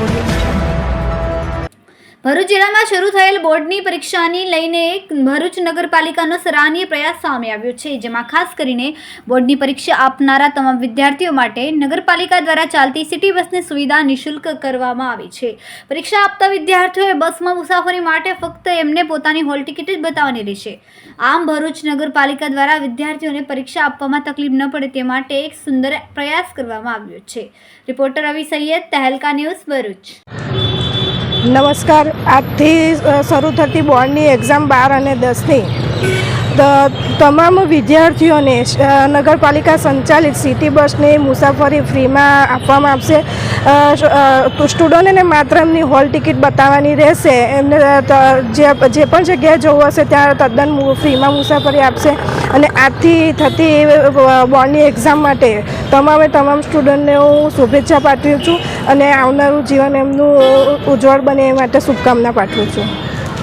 Audio. Bharuch જિલ્લામાં શરૂ થયેલ બોર્ડની પરીક્ષાની લઈને ભરૂચ નગરપાલિકાનો સરાહનીય પ્રયાસ સામે આવ્યો છે, જેમાં ખાસ કરીને બોર્ડની પરીક્ષા આપનારા તમામ વિદ્યાર્થીઓ માટે નગરપાલિકા દ્વારા ચાલતી સિટી બસની સુવિધા નિઃશુલ્ક કરવામાં આવી છે. પરીક્ષા આપતા વિદ્યાર્થીઓએ બસમાં મુસાફરી માટે ફક્ત એમને પોતાની હોલ ટિકિટ જ બતાવવાની રહેશે. આમ, ભરૂચ નગરપાલિકા દ્વારા વિદ્યાર્થીઓને પરીક્ષા આપવામાં તકલીફ ન પડે તે માટે એક સુંદર પ્રયાસ કરવામાં આવ્યો છે. Reporter Ravi Syed, Tehelka news Bharuch. નમસ્કાર. આજથી શરૂ થતી બોર્ડની એક્ઝામ બાર અને દસની. તમામ વિદ્યાર્થીઓને નગરપાલિકા સંચાલિત સિટી બસની મુસાફરી ફ્રીમાં આપવામાં આવશે. સ્ટુડન્ટોને માત્ર એમની હોલ ટિકિટ બતાવવાની રહેશે. એમને જે જે પણ જગ્યાએ જવું હશે, ત્યાં તદ્દન ફ્રીમાં મુસાફરી આપશે. અને આજથી થતી બોર્ડની એક્ઝામ માટે તમામે તમામ સ્ટુડન્ટને હું શુભેચ્છા પાઠવું છું અને આવનારું જીવન એમનું ઉજ્જવળ બને એ માટે શુભકામના પાઠવું છું.